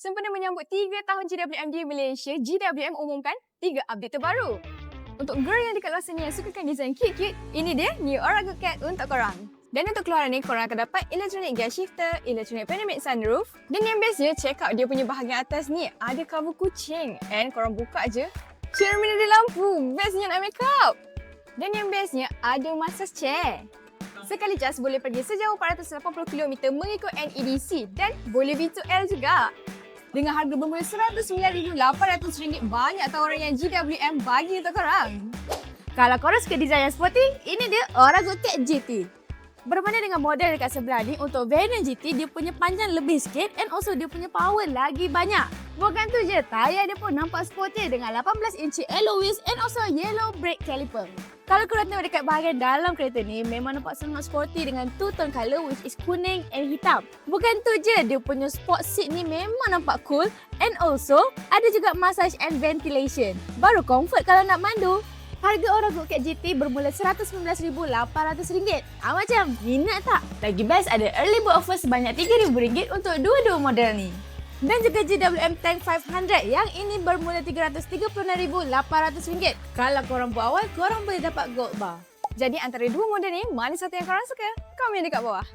Sempena menyambut 3 tahun GWM di Malaysia, GWM umumkan 3 update terbaru. Untuk girl yang dekat luar sana yang sukakan design cute-cute, ini dia New Orago Cat untuk korang. Dan untuk keluaran ni, korang akan dapat electronic gas shifter, electronic panoramic sunroof. Dan yang bestnya, check out dia punya bahagian atas ni. Ada cover kucing. And korang buka je, cermin ada lampu. Bestnya nak make up. Dan yang bestnya, ada massage chair. Sekali jas boleh pergi sejauh 480 km mengikut NEDC dan boleh V2L juga. Dengan harga bermula RM109,800, banyak tawaran yang GWM bagi untuk korang. Kalau korang suka design yang sporty, ini dia Orago Cat GT. Berbanding dengan model dekat sebelah ni, untuk variant GT dia punya panjang lebih sikit and also dia punya power lagi banyak. Bukan tu je, tayar dia pun nampak sporty dengan 18 inci alloy wheels and also yellow brake caliper. Kalau korang tengok dekat bahagian dalam kereta ni, memang nampak sangat sporty dengan two tone colour which is kuning and hitam. Bukan tu je, dia punya sport seat ni memang nampak cool and also ada juga massage and ventilation. Baru comfort kalau nak mandu. Harga Orago Cat GT bermula RM119,800. Ah macam, minat tak? Lagi best ada early bird offer sebanyak RM3,000 untuk dua-dua model ni. Dan juga GWM Tank 500 yang ini bermula RM336,800. Kalau korang buat awal, korang boleh dapat gold bar. Jadi antara dua model ni, mana satu yang korang suka? Komen dekat bawah.